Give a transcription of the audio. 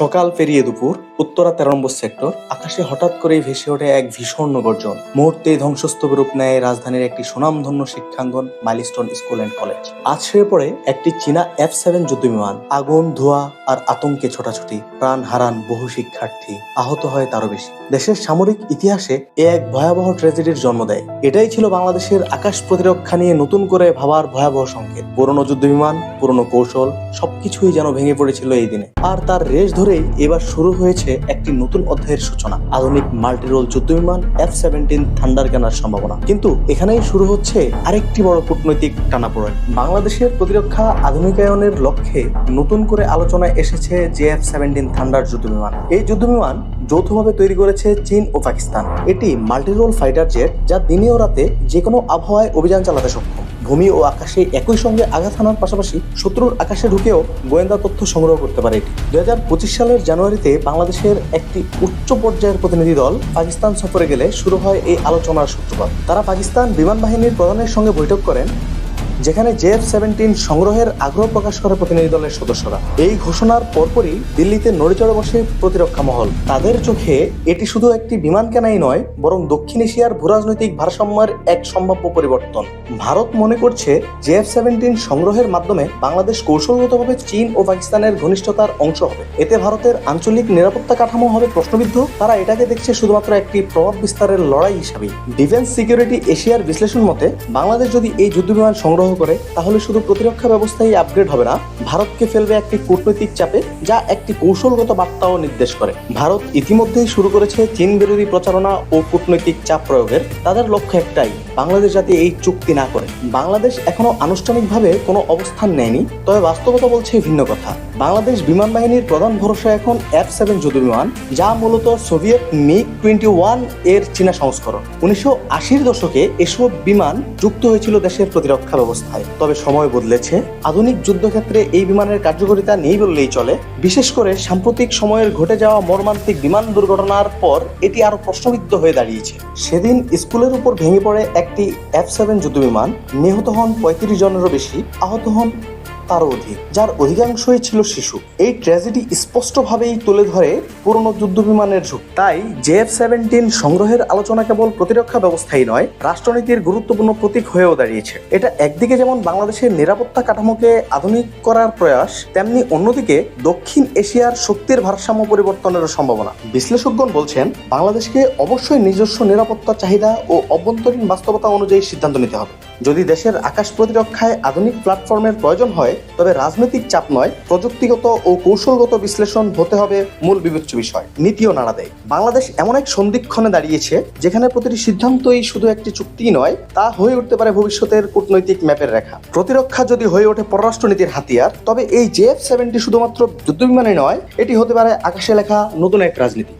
সকাল পেরিয়ে দুপুর, উত্তরা তেরো নম্বর সেক্টর, আকাশে হঠাৎ করে ভেসে ওঠে এক ভীষণ গর্জন। মুহূর্তে ধ্বংসস্তূপের রূপ নেয় রাজধানীর একটি সুনামধন্য শিক্ষাঙ্গন, মাইলস্টোন স্কুল অ্যান্ড কলেজ। আজ ছেড়ে পড়ে একটি চীনা এফ সেভেন যুদ্ধ বিমান আগুন, ধোঁয়া আর আতঙ্কে ছোটাছুটি প্রাণ হারান বহু শিক্ষার্থী। আহত হয় তারও বেশি। দেশের সামরিক ইতিহাসে এ এক ভয়াবহ ট্র্যাজেডির জন্ম দেয়। এটাই ছিল বাংলাদেশের আকাশ প্রতিরক্ষা নিয়ে নতুন করে ভাবার ভয়াবহ সংকেত। পুরনো যুদ্ধ বিমান পুরনো কৌশল, সবকিছুই যেন ভেঙে পড়েছিল এই দিনে। আর তার রেশ ধরেই এবার শুরু হয়েছে একটি নতুন অধ্যায়ের সূচনা। আধুনিক মাল্টিরোল যুদ্ধ বিমান এফ সেভেন্টিন থান্ডার কেনার সম্ভাবনা। কিন্তু এখানেই শুরু হচ্ছে আরেকটি বড় কূটনৈতিক টানাপোড়েন। বাংলাদেশের প্রতিরক্ষা আধুনিকায়নের লক্ষ্যে নতুন করে আলোচনায় এসেছে জে এফ সেভেন্টিন থান্ডার যুদ্ধ বিমান। এই যুদ্ধ বিমান যৌথভাবে তৈরি করেছে চীন ও পাকিস্তান। এটি মাল্টিরোল ফাইটার জেট যা দিনে ও রাতে যে কোনো আবহাওয়ায় অভিযান চালাতে সক্ষম। ভূমি ও আকাশে একই সঙ্গে আঘাত হানার পাশাপাশি শত্রুর আকাশে ঢুকেও গোয়েন্দা তথ্য সংগ্রহ করতে পারে এটি। দুই হাজার পঁচিশ সালের জানুয়ারিতে বাংলাদেশের একটি উচ্চ পর্যায়ের প্রতিনিধি দল পাকিস্তান সফরে গেলে শুরু হয় এই আলোচনার সূত্রপাত। তারা পাকিস্তান বিমান বাহিনীর প্রধানের সঙ্গে বৈঠক করেন যেখানে জেএফ সেভেন্টিন সংগ্রহের আগ্রহ প্রকাশ করে প্রতিনিধি দলের সদস্যরা। এই ঘোষণার পরপরই দিল্লিতে নড়েচড়ে বসে প্রতিরক্ষা মহল। তাদের চোখে এটি শুধু একটি বিমান কেনাই নয়, বরং দক্ষিণ এশিয়ার ভূরাজনৈতিক ভারসাম্যের এক সম্ভাব্য পরিবর্তন। ভারত মনে করছে জেএফ সেভেন্টিন সংগ্রহের মাধ্যমে বাংলাদেশ কৌশলগতভাবে চীন ও পাকিস্তানের ঘনিষ্ঠতার অংশ হবে। এতে ভারতের আঞ্চলিক নিরাপত্তা কাঠামো হবে প্রশ্নবিদ্ধ। তারা এটাকে দেখছে শুধুমাত্র একটি প্রভাব বিস্তারের লড়াই হিসাবে ডিফেন্স সিকিউরিটি এশিয়ার বিশ্লেষণ মতে, বাংলাদেশ যদি এই যুদ্ধবিমান সংগ্রহ করে, তাহলে শুধু প্রতিরক্ষা ব্যবস্থাই আপগ্রেড হবে না, ভারতকে ফেলবে একটি কূটনৈতিক চাপে যা একটি কৌশলগত বার্তাও নির্দেশ করে। ভারত ইতিমধ্যেই শুরু করেছে চীন বিরোধী প্রচারণা ও কূটনৈতিক চাপ প্রয়োগের। তাদের লক্ষ্য একটাই, বাংলাদেশ যাতে এই চুক্তি না করে। বাংলাদেশ এখনও আনুষ্ঠানিকভাবে কোনো অবস্থান নেয়নি, তবে বাস্তবতা বলছে ভিন্ন কথা। বাংলাদেশ বিমান বাহিনীর প্রধান ভরসা এখন এফ সেভেন যুদ্ধ বিমান যা মূলত সোভিয়েত মিগ টোয়েন্টি ওয়ানের চীনা সংস্করণ। উনিশশো আশির দশকে এসব বিমান যুক্ত হয়েছিল দেশের প্রতিরক্ষা ব্যবস্থায়। তবে সময় বদলেছে। আধুনিক যুদ্ধক্ষেত্রে এই বিমানের কার্যকারিতা নেই বললেই চলে। বিশেষ করে সাম্প্রতিক সময়ের ঘটে যাওয়া মর্মান্তিক বিমান দুর্ঘটনার পর এটি আরও প্রশ্নবিদ্ধ হয়ে দাঁড়িয়েছে। সেদিন স্কুলের উপর ভেঙে পড়ে একটি এফ সেভেন যুদ্ধ বিমান নিহত হন পঁয়ত্রিশ জনেরও বেশি, আহত হন তারও অধিক, যার অধিকাংশই ছিল শিশু। এই ট্র্যাজেডি স্পষ্টভাবেই তুলে ধরে পুরনো যুদ্ধ বিমানের ঝুঁক। তাই জেএফ সেভেন্টিন সংগ্রহের আলোচনা কেবল প্রতিরক্ষা ব্যবস্থাই নয়, রাষ্ট্রনীতির গুরুত্বপূর্ণ প্রতীক হয়েও দাঁড়িয়েছে। এটা একদিকে যেমন বাংলাদেশের নিরাপত্তা কাঠামোকে আধুনিক করার প্রয়াস, তেমনি অন্যদিকে দক্ষিণ এশিয়ার শক্তির ভারসাম্য পরিবর্তনেরও সম্ভাবনা। বিশ্লেষকগণ বলছেন, বাংলাদেশকে অবশ্যই নিজস্ব নিরাপত্তা চাহিদা ও অভ্যন্তরীণ বাস্তবতা অনুযায়ী সিদ্ধান্ত নিতে হবে। যদি দেশের আকাশ প্রতিরক্ষায় আধুনিক প্ল্যাটফর্মের প্রয়োজন হয়, তবে রাজনৈতিক চাপ নয়, প্রযুক্তিগত ও কৌশলগত বিশ্লেষণ হতে হবে মূল বিবেচ্য বিষয়। নীতিও নাড়া দেয়। বাংলাদেশ এমন এক সন্ধিক্ষণে দাঁড়িয়েছে, যেখানে প্রতিটি সিদ্ধান্তই শুধু একটি চুক্তি নয়, তা হয়ে উঠতে পারে ভবিষ্যতের কূটনৈতিক ম্যাপের রেখা। প্রতিরক্ষা যদি হয়ে ওঠে পররাষ্ট্রনীতির হাতিয়ার, তবে এই জেএফ সেভেনটি শুধুমাত্র যুদ্ধবিমানই নয়, এটি হতে পারে আকাশে লেখা নতুন এক রাজনীতি।